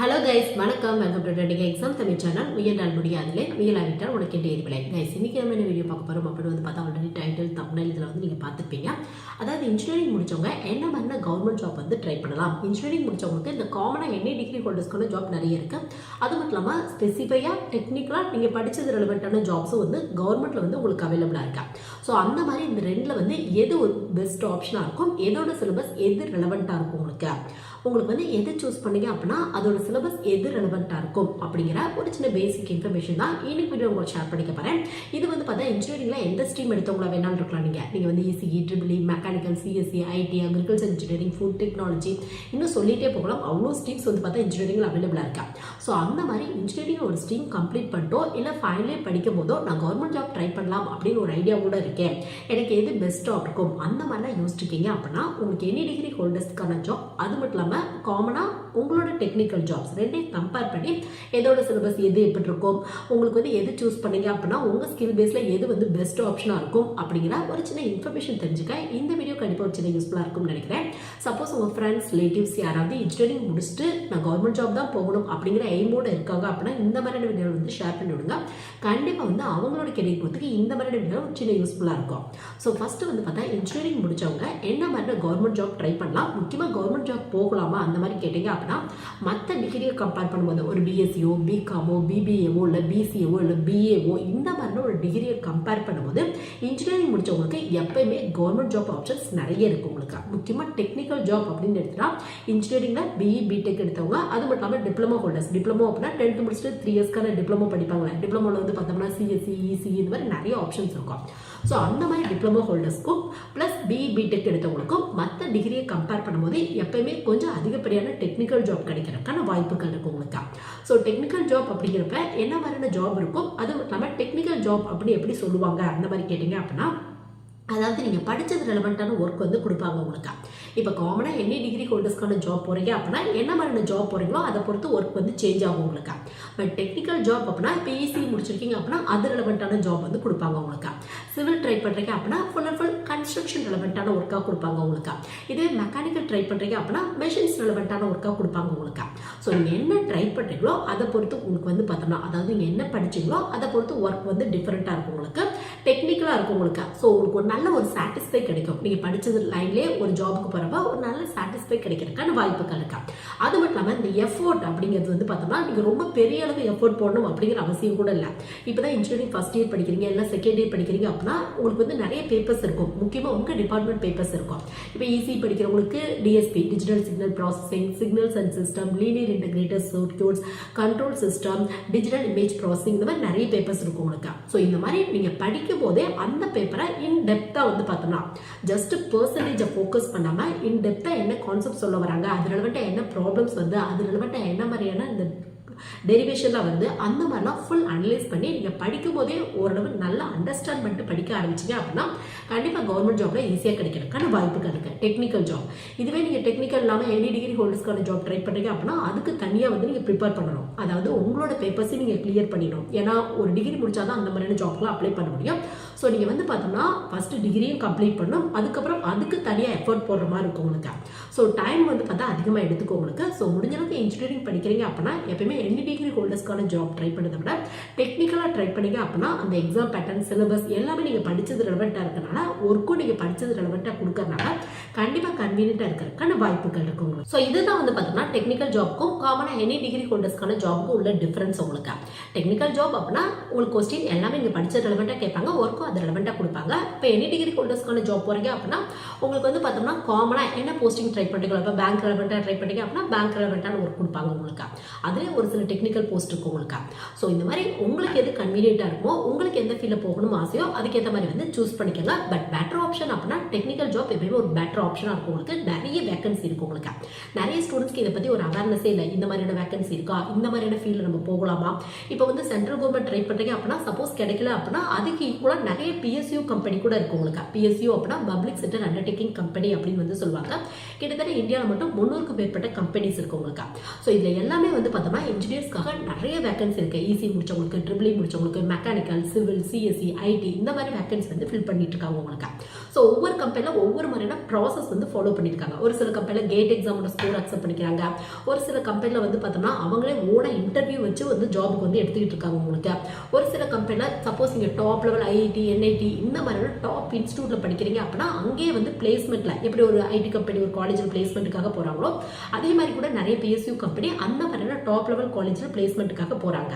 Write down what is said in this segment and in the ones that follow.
Hello guys வணக்கம். Welcome to trending exam Tamil channel முயன்றால் முடியாதில்லை முயலாவிட்டால் உனக்கு எட்டு எரிவிலை கைஸ் இன்னைக்கு நம்ம என்ன வீடியோ பார்க்க போகிறோம் அப்படின்னு வந்து பார்த்தா ஆல்ரெடி டைட்டில் தமிழ் இதில் வந்து நீங்கள் பார்த்துருப்பீங்க. அதாவது இன்ஜினியரிங் முடித்தவங்க என்ன பண்ண கவர்மெண்ட் ஜாப் வந்து ட்ரை பண்ணலாம்? இன்ஜினியரிங் முடிச்சவங்களுக்கு இந்த காமனாக என்ன டிகிரி ஹோல்டர்ஸ்க்கான ஜாப் நிறைய இருக்குது அது மட்டும் இல்லாமல் ஸ்பெசிஃபையாக டெக்னிக்கலாக நீங்கள் படித்தது ரெலவெண்ட்டான ஜாப்ஸும் வந்து கவர்மெண்ட்டில் வந்து உங்களுக்கு அவைலபிளாக இருக்கா? ஸோ அந்த மாதிரி இந்த ரெண்டில் வந்து எது ஒரு பெஸ்ட் ஆப்ஷனாக இருக்கும்? எதோட சிலபஸ் எது ரெலவெண்ட்டாக இருக்கும் உங்களுக்கு? உங்களுக்கு வந்து எது சூஸ் பண்ணீங்க அப்படின்னா அதோட சிலபஸ் எது ரெலவெண்ட்டாக இருக்கும் அப்படிங்கிற ஒரு சின்ன பேசிக் இன்ஃபர்மேஷன் தான் இன்னைக்கு வீடியோ உங்களுக்கு ஷேர் பண்ணிக்க போகிறேன் இது வந்து பார்த்தா இன்ஜினியரிங்கில் எந்த ஸ்ட்ரீம் எடுத்தவங்களா வேணாலும் இருக்கலாம் நீங்கள் நீங்கள் வந்து ECE triple E mechanical CSC IT agriculture engineering food technology இன்னும் சொல்லிகிட்டே போகலாம். அவ்வளோ ஸ்ட்ரீம்ஸ் வந்து பார்த்தா இன்ஜினியரிங்கில் அவைலபிளாக இருக்கா? ஸோ அந்த மாதிரி இன்ஜினியரிங் ஒரு ஸ்ட்ரீம் கம்ப்ளீட் பண்ணிட்டோ இல்லை ஃபைனலே படிக்கும் போதோ நான் கவர்மெண்ட் ஜாப் ட்ரை பண்ணலாம் அப்படின்னு ஒரு ஐடியா கூட இருக்கேன். எனக்கு எது பெஸ்ட்டாக இருக்கும்? அந்த மாதிரிலாம் யோசிச்சிருக்கீங்க அப்படின்னா உங்களுக்கு எனி டிகிரி ஹோல்டர்ஸ்க்கான ஜாப் அது மட்டும் இல்லாமல் காமனாக உங்களோட டெக்னிக்கல் ஜாப்ஸ் ரெண்டையும் கம்பேர் பண்ணி எதோட சிலபஸ் எது எப்படி இருக்கும் உங்களுக்கு வந்து எது சூஸ் பண்ணீங்க அப்படின்னா உங்கள் ஸ்கில் பேஸில் எது வந்து பெஸ்ட் ஆப்ஷனாக இருக்கும் அப்படிங்கிற ஒரு சின்ன இன்ஃபர்மேஷன் தெரிஞ்சுக்க இந்த வீடியோ கண்டிப்பாக ஒரு சின்ன யூஸ்ஃபுல்லாக இருக்கும்னு நினைக்கிறேன். சப்போஸ் உங்கள் ஃப்ரெண்ட்ஸ் ரிலேட்டிவ்ஸ் யாராவது இன்ஜினியரிங் முடிச்சுட்டு நான் கவர்மெண்ட் ஜாப் தான் போகணும் அப்படிங்கிற எய்மோடு இருக்காங்க அப்படின்னா இந்த மாதிரியான வீடியோ வந்து ஷேர் பண்ணி விடுங்க. கண்டிப்பாக வந்து அவங்களோட கெரியர் போகிறதுக்கு இந்த மாதிரியான வீடியோ ஒரு சின்ன யூஸ்ஃபுல்லாக இருக்கும். ஸோ ஃபஸ்ட்டு வந்து பார்த்தா இன்ஜினியரிங் முடிச்சவங்க என்ன மாதிரி கவர்மெண்ட் ஜாப் ட்ரை பண்ணலாம்? முக்கியமாக கவர்மெண்ட் ஜாப் போகலாமா? அந்த மாதிரி கேட்டிங்க அப்படின்னா மற்ற டிகிரியை கம்பேர் பண்ணும்போது ஒரு பிஎஸ்சியோ பிகாமோ பிபிஏவோ இல்லை பிசிஏவோ இல்லை பிஏஓ இந்த மாதிரிலாம் ஒரு டிகிரியை கம்பேர் பண்ணும்போது இன்ஜினியரிங் முடிச்சவங்களுக்கு எப்பயுமே கவர்மெண்ட் ஜாப் ஆப்ஷன்ஸ் நிறைய இருக்குது உங்களுக்கு. முக்கியமாக டெக்னிக்கல் ஜாப் அப்படின்னு எடுத்துட்டா இன்ஜினியரிங்கில் பிஇ பிடெக் எடுத்தவங்க அது மட்டும் இல்லாமல் டிப்ளமோ ஹோல்டர்ஸ் டிப்ளமோ அப்படின்னா டென்த் முடிச்சுட்டு த்ரீ இயர்ஸ்க்கான டிப்ளமோ படிப்பாங்களே டிப்ளமோவில் வந்து பார்த்தோம்னா சிஎஸ்சி இசி இந்த மாதிரி நிறைய ஆப்ஷன்ஸ் இருக்கும். ஸோ அந்த மாதிரி diploma ஹோல்டர்ஸ்க்கும் plus B E B Tech எடுத்தவங்களுக்கும் மற்ற டிகிரியை கம்பேர் பண்ணும்போது எப்பயுமே கொஞ்சம் அதிகப்படியான டெக்னிக்கல் ஜாப் கிடைக்கிறதுக்கான வாய்ப்புகள் இருக்கும் உங்களுக்கு. ஸோ டெக்னிக்கல் ஜாப் அப்படிங்கிறப்ப என்ன மாதிரியான ஜாப் இருக்கும் அது நம்ம இல்லாமல் டெக்னிக்கல் ஜாப் அப்படி எப்படி சொல்லுவாங்க? அந்த மாதிரி கேட்டிங்க அப்படின்னா அதாவது நீங்கள் படித்தது ரெலவெண்ட்டான ஒர்க் வந்து கொடுப்பாங்க உங்களுக்கு. இப்போ காமனாக என்ன டிகிரி ஹோல்டர்ஸ்க்கான ஜாப் போகிறீங்க அப்படின்னா என்ன மாதிரியான ஜாப் போகிறீங்களோ அதை பொறுத்து ஒர்க் வந்து சேஞ்ச் ஆகும் உங்களுக்கு. பட் டெக்னிக்கல் ஜாப் அப்படின்னா இப்போ ஈஸி முடிச்சிருக்கீங்க அப்படின்னா அது ரெலவெண்ட்டான ஜாப் வந்து கொடுப்பாங்க உங்களுக்கு. சிவில் ட்ரை பண்ணுறீங்க அப்படின்னா ஃபுல் அண்ட் ஃபுல் கன்ஸ்ட்ரக்ஷன் ரெலவெண்ட்டான ஒர்க்காக கொடுப்பாங்க உங்களுக்கு. இதே மெக்கானிக்கல் ட்ரை பண்ணுறீங்க அப்படின்னா மெஷின்ஸ் ரெலவெண்ட்டான ஒர்க்காக கொடுப்பாங்க உங்களுக்கு. ஸோ நீங்கள் என்ன ட்ரை பண்ணுறீங்களோ அதை பொறுத்து உங்களுக்கு வந்து பார்த்தோம்னா அதாவது நீங்கள் என்ன படிச்சீங்களோ அதை பொறுத்து ஒர்க் வந்து டிஃப்ரெண்ட்டாக இருக்கும் உங்களுக்கு. டெக்னிக்கலாக இருக்கும் உங்களுக்கு. ஸோ உங்களுக்கு ஒரு நல்ல ஒரு சாட்டிஸ்ஃபை கிடைக்கும். நீங்கள் படித்தது லைன்லேயே ஒரு ஜாபுக்கு போகிறப்ப ஒரு நல்ல சாட்டிஸ்ஃபை கிடைக்கிறதுக்கான வாய்ப்புகள் இருக்கா. அது மட்டும் இல்லாமல் இந்த எஃபோர்ட் அப்படிங்கிறது வந்து பார்த்தோம்னா நீங்கள் ரொம்ப பெரிய அளவு எஃபோர்ட் போடணும் அப்படிங்கிற அவசியம் கூட இல்லை. இப்போ தான் இன்ஜினியரிங் ஃபஸ்ட் இயர் படிக்கிறீங்க இல்லை செகண்ட் இயர் படிக்கிறீங்க அப்படின்னா உங்களுக்கு வந்து நிறைய பேப்பர்ஸ் இருக்கும். முக்கியமாக உங்கள் டிபார்ட்மெண்ட் பேப்பர்ஸ் இருக்கும். இப்போ ஈஸி படிக்கிறவங்களுக்கு DSP digital signal processing signals and system linear integrator circuits control system digital image processing இந்த மாதிரி நிறைய பேப்பர்ஸ் இருக்கும் உங்களுக்கு. ஸோ இந்த மாதிரி நீங்கள் படிக்கும் போதே அந்த பேப்பரை இன் டெப்த்தாக வந்து பார்த்தோம்னா ஜஸ்ட் பர்சன்டேஜை ஃபோக்கஸ் பண்ணாமல் இன் டெப்த்தாக என்ன கான்செப்ட் சொல்ல வராங்க அது ரிலவெண்ட்டாக என்ன ப்ராப்ளம்ஸ் வந்து அது ரிலவெண்ட்டாக என்ன மாதிரியான இந்த டெரிவேஷனில் வந்து அந்த மாதிரிலாம் ஃபுல் அனலைஸ் பண்ணி நீங்கள் படிக்கும் போதே ஓரளவு நல்லா அண்டர்ஸ்டாண்ட் பண்ணிட்டு படிக்க ஆரம்பிச்சிங்க அப்படின்னா கண்டிப்பாக கவர்மெண்ட் ஜாப்ல ஈஸியாக கிடைக்கிறதுக்கான வாய்ப்புகள் இருக்குது டெக்னிக்கல் ஜாப் இதுவே நீங்கள் டெக்னிக்கல் இல்லாமல் எனி டிகிரி ஹோல்டர்ஸ்க்கான ஜாப் ட்ரை பண்ணுறீங்க அப்படின்னா அதுக்கு தனியாக வந்து நீங்கள் ப்ரிப்பேர் பண்ணணும். அதாவது உங்களோட பேப்பர்ஸையும் நீங்கள் கிளியர் பண்ணிடணும். ஏன்னா ஒரு டிகிரி முடிச்சாதான் அந்த மாதிரியான ஜாப்லாம் அப்ளை பண்ண முடியும். ஸோ நீங்கள் வந்து பார்த்தோம்னா ஃபஸ்ட்டு டிகிரியும் கம்ப்ளீட் பண்ணணும். அதுக்கப்புறம் அதுக்கு தனியாக எஃபர்ட் போடுற மாதிரி இருக்கும் உங்களுக்கு. ஸோ டைம் வந்து பார்த்தா அதிகமாக எடுத்துக்கும் உங்களுக்கு. ஸோ முடிஞ்சளவுக்கு இன்ஜினியரிங் படிக்கிறீங்க அப்படின்னா எப்பயுமே எண்டு டிகிரி ஹோல்டர்ஸ்க்கான ஜாப் ட்ரை பண்ணதை விட டெக்னிக்கலாக ட்ரை பண்ணீங்க அப்படின்னா அந்த எக்ஸாம் பேட்டர்ன் சிலபஸ் எல்லாமே நீங்கள் படித்தது ரெலவெண்ட்டாக இருக்கனால ஒர்க்கும் நீங்கள் படித்தது ரெலவெண்ட்டாக கொடுக்கறனால கண்டிப்பாக கன்வீனியண்ட்டாக இருக்கிறதுக்கான வாய்ப்புகள் இருக்கும் உங்களுக்கு. ஸோ இதுதான் வந்து பார்த்தீங்கன்னா டெக்னிக்கல் ஜாப்க்கும் காமனாக எனி டிகிரி ஹோல்டர்ஸ்க்கான ஜாப்க்கும் உள்ள டிஃப்ரென்ஸ் உங்களுக்கு. டெக்னிக்கல் ஜாப் அப்படின்னா உங்களுக்கு கொஸ்டின் எல்லாமே நீங்கள் படித்த ரெலவெண்ட்டாக கேட்பாங்க ஒர்க்கும் அது ரெலவெண்ட்டாக கொடுப்பாங்க. இப்போ எனி டிகிரி ஹோல்டர்ஸ்க்கான ஜாப் போகிறீங்க அப்படின்னா உங்களுக்கு வந்து பார்த்தோம்னா காமனாக என்ன போஸ்டிங் ட்ரை பண்ணிக்கலாம். இப்போ பேங்க் ரெலவெண்ட்டாக ட்ரை பண்ணிக்க அப்படின்னா பேங்க் ரெலவெண்ட்டான ஒர்க் கொடுப்பாங்க உங்களுக்கு. அதுலேயே ஒரு சில டெக்னிக்கல் போஸ்ட் இருக்கும் உங்களுக்கு. ஸோ இந்த மாதிரி உங்களுக்கு எது கன்வீனியண்ட்டாக இருக்குமோ உங்களுக்கு எந்த ஃபீல்டில் போகணும் ஆசையோ அதுக்கேற்ற மாதிரி வந்து சூஸ் பண்ணிக்கோங்க. பட் பெட்டர் ஆப்ஷன் அப்படின்னா டெக்னிக்கல் ஜாப் எப்பயுமே ஒரு பெட்டர் ஆப்ஷனாக இருக்கும் உங்களுக்கு. நிறைய வேக்கன்சி இருக்கும் உங்களுக்கு. நிறைய ஸ்டூடெண்ட்ஸ்க்கு இதை பற்றி ஒரு அவேர்னஸே இல்லை. இந்த மாதிரியான வேக்கன்சி இருக்கா? இந்த மாதிரியான ஃபீல்டில் நம்ம போகலாமா? இப்போ வந்து சென்ட்ரல் கவர்மெண்ட் ட்ரை பண்ணுறீங்க அப்படின்னா சப்போஸ் கிடைக்கல அப்படின்னா அதுக்கு ஈக்குவலாக நிறைய பிஎஸ்யூ கம்பெனி கூட இருக்கும் உங்களுக்கு. பிஎஸ்யூ அப்படின்னா பப்ளிக் செக்டர் அண்டர்டேக்கிங் கம்பெனி அப்படின்னு வந்து சொல்லுவாங்க. கிட்ட கிட்டத்தட்ட இந்தியாவில் மட்டும் முந்நூறுக்கு மேற்பட்ட கம்பெனிஸ் இருக்கு உங்களுக்கு. ஸோ இதில் எல்லாமே வந்து பார்த்தோம்னா இன்ஜினியர்ஸ்க்காக நிறைய வேகன்சி இருக்கு. ஈஸி முடிச்சவங்களுக்கு ட்ரிபிளி e முடிச்சவங்களுக்கு மெக்கானிக்கல் சிவில் சிஎஸ்சி ஐடி இந்த மாதிரி வேகன்சி வந்து ஃபில் பண்ணிட்டு இருக்காங்க உங்களுக்கு. ஸோ ஒவ்வொரு கம்பெனியில் ஒவ்வொரு மாதிரியான ப்ராசஸ் வந்து ஃபாலோ பண்ணியிருக்காங்க ஒரு சில கம்பெனியில் கேட் எக்ஸாமோட ஸ்கோர் அக்செப்ட் பண்ணிக்கிறாங்க. ஒரு சில கம்பெனியில் வந்து பார்த்தோம்னா அவங்களே ஓட இன்டர்வியூ வச்சு வந்து ஜாபுக்கு வந்து எடுத்துக்கிட்டு இருக்காங்க உங்களுக்கு. ஒரு சில கம்பெனியில் சப்போஸ் நீங்கள் டாப் லெவல் ஐஐடி என்ஐடி இந்த மாதிரியான டாப் இன்ஸ்டியூட்டில் படிக்கிறீங்க அப்படின்னா அங்கேயே வந்து பிளேஸ்மெண்ட்டில் எப்படி ஒரு ஐடி கம்பெனி ஒரு காலேஜில் பிளேஸ்மெண்ட்டுக்காக போகிறாங்களோ அதே மாதிரி கூட நிறைய பிஎஸ்யூ கம்பெனி அந்த மாதிரியான டாப் லெவல் காலேஜில் பிளேஸ்மெண்ட்டுக்காக போகிறாங்க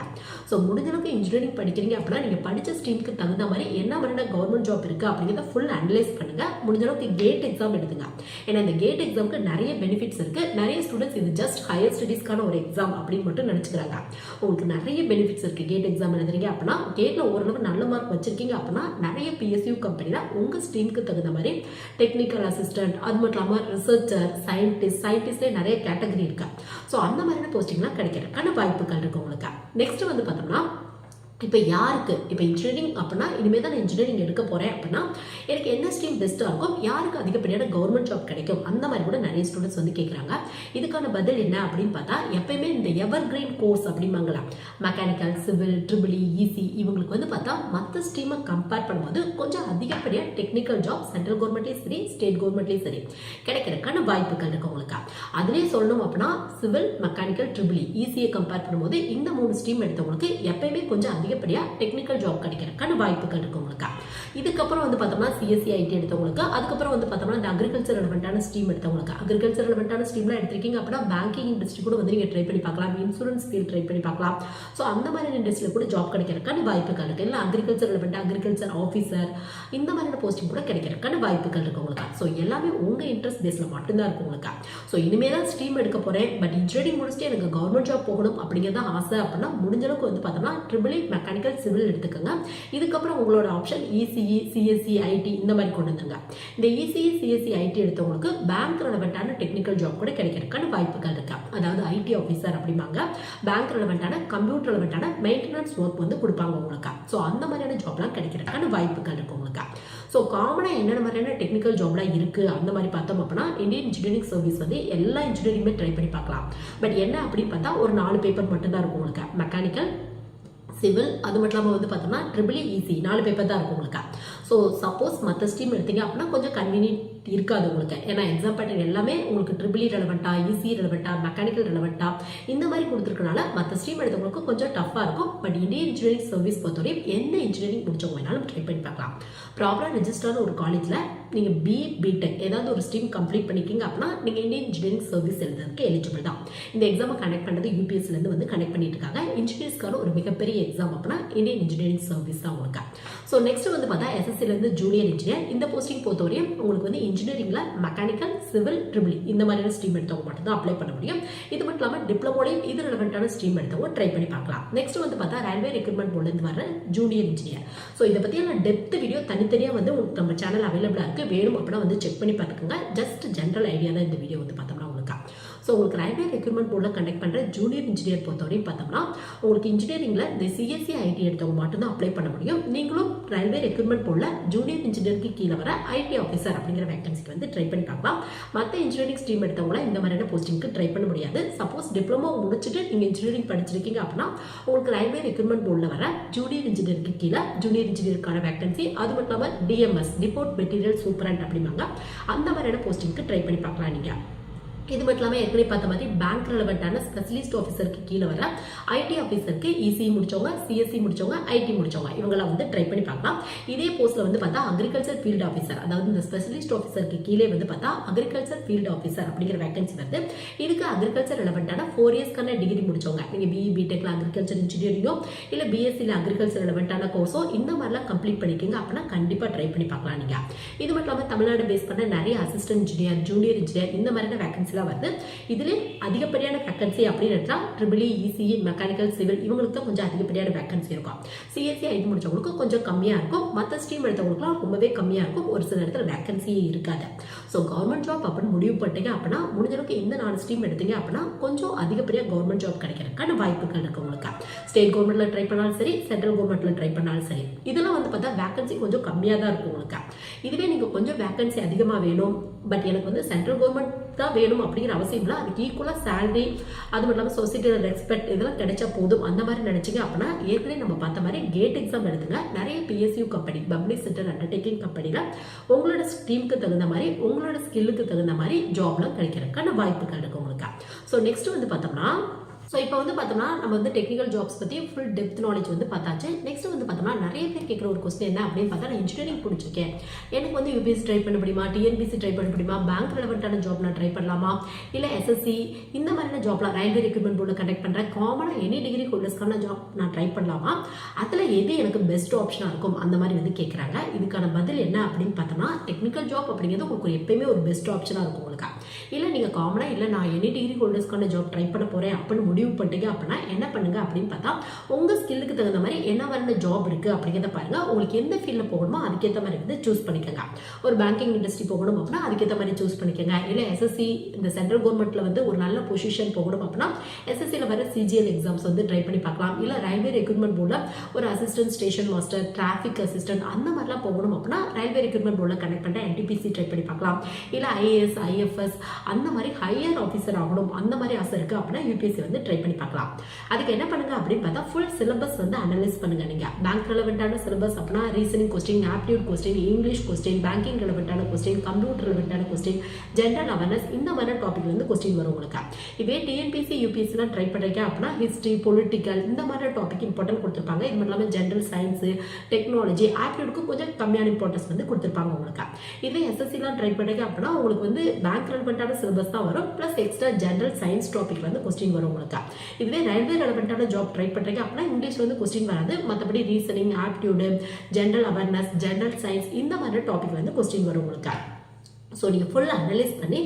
ஸோ முடிஞ்ச அளவுக்கு இன்ஜினியரிங் படிக்கிறீங்க அப்படின்னா நீங்கள் படித்த ஸ்ட்ரீமுக்கு தகுந்த மாதிரி என்ன மாதிரியான கவர்மெண்ட் ஜாப் இருக்குது அப்படிங்கிறத ஃபுல் அனலைஸ் பண்ணுங்க. முடிஞ்சளவுக்கு கேட் எக்ஸாம் எடுத்துங்க. ஏன்னா இந்த கேட் எக்ஸாமுக்கு நிறைய பெனிஃபிட்ஸ் இருக்கு. நிறைய ஸ்டூடெண்ட்ஸ் இது ஜஸ்ட் ஹையர் ஸ்டடீஸ்க்கான ஒரு எக்ஸாம் அப்படின்னு மட்டும் நினச்சிக்கிறாங்க. உங்களுக்கு நிறைய பெனிஃபிட்ஸ் இருக்குது கேட் எக்ஸாம் எழுதுறீங்க அப்படின்னா கேட்டில் ஓரளவு நல்ல மார்க் வச்சிருக்கீங்க அப்படின்னா நிறைய பிஎஸ்யூ கம்பெனியில் உங்கள் ஸ்ட்ரீமுக்கு தகுந்த மாதிரி டெக்னிக்கல் அசிஸ்டன்ட் அது மட்டும் இல்லாமல் ரிசர்ச் ரிசர்ச்சர் சயின்டிஸ்ட் சயின்டிஸ்டே நிறைய கேட்டகரி இருக்கா. ஸோ அந்த மாதிரியான போஸ்டிங்லாம் கிடைக்கிறதுக்கான வாய்ப்புகள் இருக்கு உங்களுக்கு. நெக்ஸ்ட் வந்து பார்த்தோம்னா இப்போ யாருக்கு? இப்போ இன்ஜினியரிங் அப்படின்னா இனிமேல் தான் நான் இன்ஜினியரிங் எடுக்க போகிறேன் அப்படின்னா எனக்கு என்ன ஸ்ட்ரீம் பெஸ்ட்டாக இருக்கும் யாருக்கு அதிகப்படியான கவர்மெண்ட் ஜாப் கிடைக்கும்? அந்த மாதிரி கூட நிறைய ஸ்டூடெண்ட்ஸ் வந்து கேட்குறாங்க இதுக்கான பதில் என்ன அப்படின்னு பார்த்தா எப்பயுமே இந்த evergreen course அப்படிம்பாங்களா mechanical civil triple E E C இவங்களுக்கு வந்து பார்த்தா மற்ற ஸ்ட்ரீமை கம்பேர் பண்ணும்போது கொஞ்சம் அதிகப்படியாக டெக்னிக்கல் ஜாப் சென்ட்ரல் கவர்மெண்ட்லேயும் சரி ஸ்டேட் கவர்மெண்ட்லேயும் சரி கிடைக்கிறதுக்கான வாய்ப்புகள் இருக்கு உங்களுக்கு. அதுலேயே சொல்லணும் அப்படின்னா சிவில் மெக்கானிக்கல் ட்ரிபிளி ஈஸியை கம்பேர் பண்ணும்போது இந்த மூணு ஸ்ட்ரீம் எடுத்தவங்களுக்கு எப்பயுமே கொஞ்சம் அதிகப்படியாக டெக்னிக்கல் ஜாப் கிடைக்கிறதுக்கான வாய்ப்புகள் இருக்கு உங்களுக்கு. இதுக்கப்புறம் வந்து பார்த்தோம்னா சிஎஸ்சி ஐடி எடுத்தவங்களுக்கு அதுக்கப்புறம் வந்து பார்த்தோம்னா இந்த அக்ரிகல்ச்சர் ரெலவெண்ட்டான ஸ்ட்ரீம் எடுத்தவங்களுக்கு. அக்ரிகல்ச்சர் ரெலவெண்ட்டான ஸ்ட்ரீம்லாம் எடுத்திருக்கீங்க அப்படின்னா பேங்கிங் இண்டஸ்ட்ரி கூட வந்து நீங்கள் ட்ரை பண்ணி பார்க்கலாம். இன்சூரன்ஸ் ஃபீல்ட் ட்ரை பண்ணி பார்க்கலாம். ஸோ அந்த மாதிரி இண்டஸ்ட்ரியில் கூட ஜாப் கிடைக்கிறதுக்கான வாய்ப்புகள் இருக்குது இல்லை அக்ரிகல்ச்சர் ரெலவெண்ட் அக்ரிகல்ச்சர் ஆஃபீஸர் இந்த மாதிரியான போஸ்டிங் கூட கிடைக்கிறதுக்கான வாய்ப்புகள் இருக்குது உங்களுக்கு. ஸோ எல்லாமே உங்கள் இன்ட்ரெஸ்ட் பேஸில் மட்டும்தான் இருக்கும் உங்களுக்கு. ஸோ இனிமேல் தான் ஸ்ட்ரீம் எடுக்க போகிறேன் பட் இன்ஜினியரிங் முடிச்சுட்டு எனக்கு கவர்மெண்ட் ஜாப் போகணும் அப்படிங்கிறத ஆசை அப்படின்னா முடிஞ்சளவுக்கு வந்து பார்த்தோம்னா ட்ரிபிள் மெக்கானிக்கல் சிவில் எடுத்துக்கோங்க. இதுக்கப்புறம் உங்களோட ஆப்ஷன் இசிஇ சிஎஸ்சி ஐடி இந்த மாதிரி கொண்டு வந்துங்க இந்த இசிஇ சிஎஸ்சி ஐடி எடுத்தவங்களுக்கு பேங்க் ரெலவெண்ட்டான டெக்னிக்கல் ஜாப் கூட கிடைக்கிறதுக்கான வாய்ப்புகள் இருக்கா. அதாவது ஐடி ஆஃபீஸர் அப்படிம்பாங்க. பேங்க் ரெலவெண்ட்டான கம்ப்யூட்டர் ரெலவெண்ட்டான மெயின்டெனன்ஸ் ஒர்க் வந்து கொடுப்பாங்க உங்களுக்கு. ஸோ அந்த மாதிரியான ஜாப்லாம் கிடைக்கிறதுக்கான வாய்ப்புகள் இருக்கு உங்களுக்கு. ஸோ காமனாக என்னென்ன மாதிரியான டெக்னிக்கல் ஜாப்லாம் இருக்குது அந்த மாதிரி பார்த்தோம் அப்படின்னா இந்தியன் இன்ஜினியரிங் சர்வீஸ் வந்து எல்லா இன்ஜினியரிங்குமே ட்ரை பண்ணி பார்க்கலாம். பட் என்ன அப்படின்னு பார்த்தா ஒரு நாலு பேப்பர் மட்டும்தான் இருக்கும் உங்களுக்கு. மெக்கானிக்கல் சிவில் அது மட்டும் இல்லாமல் வந்து பார்த்தோம்னா ட்ரிபிள் ஈஸி நாலு பேப்பர் தான் இருக்கும் உங்களுக்கு. ஸோ சப்போஸ் மற்ற ஸ்ட்ரீம் எடுத்தீங்க அப்படின்னா கொஞ்சம் கன்வீனியன்ட் இருக்காது உங்களுக்கு. ஏன்னா எக்ஸாம் பேட்டர்ன் எல்லாமே உங்களுக்கு ட்ரிபிள் ரெலவெண்ட்டா ஈஸி ரெலவெண்ட்டா மெக்கானிக்கல் ரெலவெண்ட்டா இந்த மாதிரி கொடுத்துருக்கனால மற்ற ஸ்ட்ரீம் எடுத்தவங்களுக்கு கொஞ்சம் டஃப்பாக இருக்கும். பட் இந்தியன் இன்ஜினியரிங் சர்வீஸ் பொறுத்தவரையும் எந்த இன்ஜினியரிங் முடிச்சவங்க வேணாலும் ட்ரை பண்ணி பார்க்கலாம். ப்ராப்பராக ரெஜிஸ்டர்னு ஒரு காலேஜில் நீங்கள் பி பிடெக் ஏதாவது ஒரு ஸ்ட்ரீம் கம்ப்ளீட் பண்ணிக்கிங்க அப்படின்னா நீங்கள் இந்தியன் இன்ஜினியரிங் சர்வீஸ் எழுதுறதுக்கு எலிஜிபிள் தான். இந்த எக்ஸாமை கனெக்ட் பண்ணுறது யூபிஎஸ்லேருந்து வந்து கனெக்ட் பண்ணிட்டு இருக்காங்க. இன்ஜினியர்ஸ்க்கான ஒரு மிகப்பெரிய எக்ஸாம் அப்படின்னா இந்தியன் இன்ஜினியரிங் சர்வீஸ் தான் உங்களுக்கு. ஸோ நெக்ஸ்ட் வந்து பார்த்தா எஸ்எஸ்சிலேருந்து ஜூனியர் இன்ஜினியர் இந்த போஸ்டிங் பொறுத்தவரையும் உங்களுக்கு வந்து இன்ஜினியரிங்கில் மெக்கானிக்கல் சிவில் ட்ரிபிள் இந்த மாதிரியான ஸ்ட்ரீம் எடுத்தவங்க மட்டும் தான் அப்ளை பண்ண முடியும். இது மட்டும் இல்லாமல் டிப்ளமோலையும் இது ரிலவெண்ட்டான ஸ்ட்ரீம் எடுத்தவங்க ட்ரை பண்ணி பார்க்கலாம். நெக்ஸ்ட் வந்து பார்த்தா ரயில்வே ரெக்ரூட்மெண்ட் போர்டுலேருந்து வர ஜூனியர் இன்ஜினியர் ஸோ இதை பற்றியான டெப்த் வீடியோ தனித்தனியாக வந்து உங்களுக்கு நம்ம சேனல் அவைலபிளாக இருக்குது வேணும் அப்படின்னா வந்து செக் பண்ணி பார்த்துக்கோங்க. ஜஸ்ட் ஜென்ரல் ஐடியா தான் இந்த வீடியோ வந்து பார்த்தோம்னா ஸோ உங்களுக்கு ரயில்வே ரெக்ரூட்மெண்ட் போர்டில் கண்டக்ட் பண்ணுற ஜூனியர் இன்ஜினியர் பொறுத்தவரையும் பார்த்தோம்னா உங்களுக்கு இன்ஜினியரிங்கில் இந்த சிஎஸ்சி ஐடி எடுத்தவங்க மட்டும்தான் அப்ளை பண்ண முடியும். நீங்களும் ரயில்வே ரெக்ரூட்மெண்ட் போர்டில் ஜூனியர் இன்ஜினியருக்கு கீழே வர ஐடி ஆஃபீஸர் அப்படிங்கிற வேகன்சிக்கு வந்து ட்ரை பண்ணி பார்க்கலாம். மற்ற இன்ஜினியரிங் ஸ்ட்ரீம் எடுத்தவங்கள இந்த மாதிரியான போஸ்டிங்க்கு ட்ரை பண்ண முடியாது. சப்போஸ் டிப்ளமோ முடிச்சுட்டு நீங்கள் இன்ஜினியரிங் படிச்சிருக்கீங்க அப்படின்னா உங்களுக்கு ரயில்வே ரெக்ரூட்மெண்ட் போர்டில் வர ஜூனியர் இன்ஜினியருக்கு கீழே ஜூனியர் இன்ஜினியருக்கான வேகன்சி அது மட்டும் இல்லாமல் டிஎம்எஸ் டிபோர்ட் மெட்டீரியல் சூப்பரண்ட் அப்படிம்பாங்க. அந்த மாதிரியான போஸ்டிங்க்கு ட்ரை பண்ணி பார்க்கலாம் நீங்கள் இது மட்டும் இல்லாமல் ஏற்கனவே பார்த்த மாதிரி பேங்க் ரெலவெண்ட்டான ஸ்பெஷலிஸ்ட் ஆஃபீஸருக்கு கீழே வர ஐடி ஆஃபீஸருக்கு இசி முடிச்சவங்க சிஎஸ்சி முடிச்சவங்க ஐடி முடிச்சவங்க இவங்களாம் வந்து ட்ரை பண்ணி பார்க்கலாம். இதே போஸ்ட்டில் வந்து பார்த்தா அக்ரிகல்ச்சர் ஃபீல்டு ஆஃபீஸர் அதாவது இந்த ஸ்பெஷலிஸ்ட் ஆஃபீஸருக்கு கீழே வந்து பார்த்தா அக்ரிகல்ச்சர் ஃபீல்டு ஆஃபீஸர் அப்படிங்கிற வேகன்சி வருது. இதுக்கு அக்ரிகல்ச்சர் ரெலவெண்ட்டான ஃபோர் இயர்ஸ்க்கான டிகிரி முடிச்சவங்க நீங்கள் பிஇ பிடெக்ல அக்ரிகல்ச்சர் இன்ஜினியரிங்கோ இல்லை பிஎஸ்சியில் அக்ரிகல்ச்சர் ரெலவெண்ட்டான கோர்ஸோ இந்த மாதிரிலாம் கம்ப்ளீட் பண்ணிக்கோங்க அப்படின்னா கண்டிப்பாக ட்ரை பண்ணி பார்க்கலாம் நீங்கள் இது மட்டும் இல்லாமல் தமிழ்நாடு பேஸ் பண்ண நிறைய அசிஸ்டன்ட் இன்ஜினியர் ஜூனியர் இன்ஜினியர் இந்த மாதிரியான வேகன்சிலாம் வருது இதில் அதிகப்படியான வேக்கன்சி அப்படின்னு எடுத்தால் ட்ரிபிள் இசிஇ மெக்கானிக்கல் சிவில் இவங்களுக்கு தான் கொஞ்சம் அதிகப்படியான வேக்கன்சி இருக்கும். சிஎஸ்சி ஐடி முடிச்சவங்களுக்கு கொஞ்சம் கம்மியாக இருக்கும். மற்ற ஸ்ட்ரீம் எடுத்தவங்களுக்குலாம் ரொம்பவே கம்மியாக இருக்கும். ஒரு சில இடத்துல வேக்கன்சியே இருக்காது. ஸோ கவர்மெண்ட் ஜாப் அப்படின்னு முடிவு பண்ணிட்டீங்க அப்படின்னா முடிஞ்சளவுக்கு இந்த நாலு ஸ்ட்ரீம் எடுத்தீங்க அப்படின்னா கொஞ்சம் அதிகப்படியாக கவர்மெண்ட் ஜாப் கிடைக்கிறதுக்கான வாய்ப்புகள் இருக்கு உங்களுக்கு. ஸ்டேட் கவர்மெண்ட்ல ட்ரை பண்ணாலும் சரி சென்ட்ரல் கவர்மெண்ட்ல ட்ரை பண்ணாலும் சரி. இதெல்லாம் வந்து பார்த்தா வேக்கன்சி கொஞ்சம் கம்மியாக தான் இருக்கும் உங்களுக்கு. இதுவே நீங்கள் கொஞ்சம் வேக்கன்சி அதிகமாக வேணும். பட் எனக்கு வந்து சென்ட்ரல் கவர்மெண்ட் தான் வேணும் அப்படிங்கிற அவசியம் இல்லை. அதுக்கு ஈக்குவலாக சேலரி அது மட்டும் இல்லாமல் சொசைட்டியில் ரெஸ்பெக்ட் இதெல்லாம் கிடைச்சா போதும். அந்த மாதிரி நினச்சிங்க அப்படின்னா ஏற்கனவே நம்ம பார்த்த மாதிரி கேட் எக்ஸாம் எடுத்துங்க. நிறைய PSU company public sector undertaking கம்பெனியில் உங்களோட ஸ்ட்ரீமுக்கு தகுந்த மாதிரி உங்களோட ஸ்கில்லுக்கு தகுந்த மாதிரி ஜாப்லாம் கிடைக்கிறதுக்கான வாய்ப்புகள் இருக்கு உங்களுக்கு. ஸோ நெக்ஸ்ட் வந்து பார்த்தோம்னா ஸோ இப்போ வந்து பார்த்தோம்னா நம்ம வந்து டெக்னிக்கல் ஜாப்ஸ் பற்றி ஃபுல் டெப்த் நாலேஜ் வந்து பார்த்தாச்சு. நெக்ஸ்ட் வந்து பார்த்தோம்னா நிறைய பேர் கேட்குற ஒரு கொஸ்டின் என்ன அப்படின்னு பார்த்தா நான் இன்ஜினியரிங் பிடிச்சிருக்கேன். எனக்கு வந்து யூபிஎஸ்சி ட்ரை பண்ண முடியுமா? டிஎன்பிசி ட்ரை பண்ண முடியுமா? பேங்க் ரெலவெண்ட்டான ஜாப் நான் ட்ரை பண்ணலாமா? இல்லை எஸ்எஸ்சி இந்த மாதிரியான ஜாப்லாம் ரயில்வே ரெக்ரூட்மெண்ட் போர்டில் கண்டக்ட் பண்ணுறேன் காமனாக எனி டிகிரி ஹோல்டர்ஸ்க்கான ஜாப் நான் ட்ரை பண்ணலாமா? அதில் எது எனக்கு பெஸ்ட் ஆப்ஷனாக இருக்கும்? அந்த மாதிரி வந்து கேட்குறாங்க இதுக்கான பதில் என்ன அப்படின்னு பார்த்தோம்னா டெக்னிக்கல் ஜாப் அப்படிங்கிறது உங்களுக்கு எப்பயுமே ஒரு பெஸ்ட் ஆப்ஷனாக இருக்கும் உங்களுக்கு. இல்லை நீங்கள் காமனாக இல்லை நான் எனி டிகிரி ஹோல்டர்ஸ்க்கான ஜாப் ட்ரை பண்ண போகிறேன் அப்படின்னு முடிவு பண்ணிட்டீங்க அப்படின்னா என்ன பண்ணுங்க அப்படின்னு பார்த்தா உங்கள் ஸ்கில்லுக்கு தகுந்த மாதிரி என்ன வர ஜாப் இருக்குது அப்படிங்கிறத பாருங்க. உங்களுக்கு எந்த ஃபீல்டில் போகணுமோ அதுக்கேற்ற மாதிரி வந்து சூஸ் பண்ணிக்கோங்க. ஒரு பேங்கிங் இண்டஸ்ட்ரி போகணும் அப்படின்னா அதுக்கேற்ற மாதிரி சூஸ் பண்ணிக்கோங்க. இல்லை எஸ்எஸ்சி இந்த சென்ட்ரல் கவர்மெண்ட்டில் வந்து ஒரு நல்ல பொசிஷன் போகணும் அப்படின்னா எஸ்எஸ்சியில் வர சிஜிஎல் எக்ஸாம்ஸ் வந்து ட்ரை பண்ணி பார்க்கலாம். இல்லை ரயில்வே ரெக்ரூட்மெண்ட் போர்டில் ஒரு assistant station master traffic assistant அந்த மாதிரிலாம் போகணும் அப்படின்னா ரயில்வே ரெக்ரூட்மெண்ட் போர்டில் கனெக்ட் பண்ணுற என்டிபிசி ட்ரை பண்ணி பார்க்கலாம். இல்லை ஐஏஎஸ் ஐஎஃப்எஸ் அந்த மாதிரி ஹையர் ஆஃபீஸர் ஆகணும். அந்த மாதிரி ஆசை இருக்குது அப்படின்னா யூபிஎஸ்சி வந்து ட்ரை ட்ரை பண்ணி பார்க்கலாம். அதுக்கு என்ன பண்ணுங்க அப்படின்னு பார்த்தா ஃபுல் சிலபஸ் வந்து அனலைஸ் பண்ணுங்க நீங்க. பேங்க் ரெலவெண்டான சிலபஸ் அப்படின்னா reasoning question aptitude question English question banking ரெலவெண்டான question computer ரெலவெண்டான கொஸ்டின் ஜென்ரல் அவேர்னஸ் இந்த மாதிரி டாபிக் வந்து கொஸ்டின் வரும் உங்களுக்கு. இதே டிஎன்பிசி யூபிஎஸ்சிலாம் ட்ரை பண்ணுறீங்க அப்படின்னா ஹிஸ்ட்ரி பொலிட்டிக்கல் இந்த மாதிரி டாபிக் இம்பார்ட்டன்ட் கொடுத்துருப்பாங்க. இது மட்டும் இல்லாமல் ஜென்ரல் சயின்ஸு டெக்னாலஜி ஆப்டியூடுக்கு கொஞ்சம் கம்மியான இம்பார்ட்டன்ஸ் வந்து கொடுத்துருப்பாங்க உங்களுக்கு. இதே எஸ்எஸ்சிலாம் ட்ரை பண்ணுறீங்க அப்படின்னா உங்களுக்கு வந்து பேங்க் ரெலவெண்டான சிலபஸ் தான் வரும். Plus extra general science topic வந்து கொஸ்டின் வரும் உங்களுக்கு. இதுவே ரயில்வே ரெலவெண்ட்டான ஜாப் ட்ரை பண்ணுறீங்க அப்படின்னா இங்கிலீஷ் வந்து கொஸ்டின் வராது. மற்றபடி reasoning aptitude general awareness general science இந்த மாதிரி டாபிக் வந்து கொஸ்டின் வரும் உங்களுக்கு. ஸோ நீங்கள் ஃபுல் அனலைஸ் பண்ணி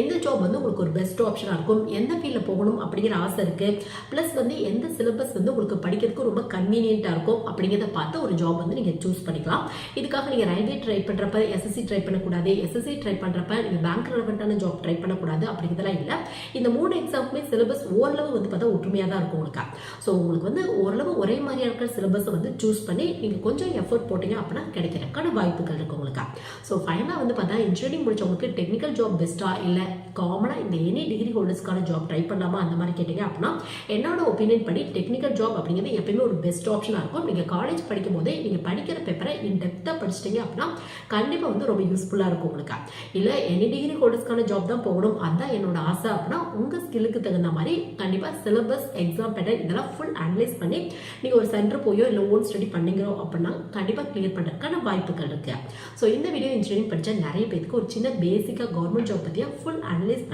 எந்த ஜாப் வந்து உங்களுக்கு ஒரு பெஸ்ட் ஆப்ஷனாக இருக்கும் எந்த ஃபீல்டில் போகணும் அப்படிங்கிற ஆசை இருக்குது ப்ளஸ் வந்து எந்த சிலபஸ் வந்து உங்களுக்கு படிக்கிறதுக்கு ரொம்ப கன்வீனியண்ட்டாக இருக்கும் அப்படிங்கிறத பார்த்து ஒரு ஜாப் வந்து நீங்கள் சூஸ் பண்ணிக்கலாம். இதுக்காக நீங்கள் ரயில்வே ட்ரை பண்ணுறப்ப எஸ்எஸ்சி ட்ரை பண்ணக்கூடாது. எஸ்எஸ்சி ட்ரை பண்ணுறப்ப நீங்கள் பேங்க் ரிலவெண்ட்டான ஜாப் ட்ரை பண்ணக்கூடாது அப்படிங்கிறதெல்லாம் இல்லை. இந்த மூணு எக்ஸாமுமே சிலபஸ் ஓரளவு வந்து பார்த்தா ஒற்றுமையாக தான் இருக்கும் உங்களுக்கு. ஸோ உங்களுக்கு வந்து ஓரளவு ஒரே மாதிரியாக இருக்கிற சிலபஸை வந்து சூஸ் பண்ணி நீங்கள் கொஞ்சம் எஃபர்ட் போட்டீங்க அப்படின்னா கிடைக்கிறதுக்கான வாய்ப்புகள் இருக்குது உங்களுக்கு. ஸோ ஃபைனலாக வந்து பார்த்தா இன்ஜினியரிங் முடிச்சவங்களுக்கு டெக்னிக்கல் ஜாப் பெஸ்ட்டா இல்லை காமனாக இந்த எனி டிகிரி ஹோல்டர்ஸ்க்கான ஜாப் ட்ரை பண்ணலாமா? அந்த மாதிரி கேட்டீங்க அப்படின்னா என்னோட ஒப்பீனியன் படி டெக்னிக்கல் ஜாப் அப்படிங்கிறது எப்பயுமே ஒரு பெஸ்ட் ஆப்ஷனாக இருக்கும். நீங்கள் காலேஜ் படிக்கும் போதே நீங்கள் படிக்கிற பேப்பரை இன் டெப்த்தாக படிச்சிட்டீங்க அப்படின்னா கண்டிப்பாக வந்து ரொம்ப யூஸ்ஃபுல்லாக இருக்கும் உங்களுக்கு. இல்லை எனி டிகிரி ஹோல்டர்ஸ்க்கான ஜாப் தான் போகணும். அதுதான் என்னோட ஆசை அப்படின்னா உங்கள் ஸ்கில்லுக்கு தகுந்த மாதிரி கண்டிப்பாக சிலபஸ் எக்ஸாம் பேட்டர் இதெல்லாம் ஃபுல் அனலைஸ் பண்ணி நீங்கள் ஒரு சென்டர் போயோ இல்லை ஓன் ஸ்டடி பண்ணிங்கிறோம் அப்படின்னா கண்டிப்பாக கிளியர் பண்ணுறதுக்கான வாய்ப்புகள் இருக்குது ஸோ இந்த வீடியோ இன்ஜினியரிங் படித்த நிறைய பேருக்கு ஒரு சின்ன பேசிக்காக கவர்மெண்ட் ஜாப் பற்றியா ஃபுல் அனலைஸ்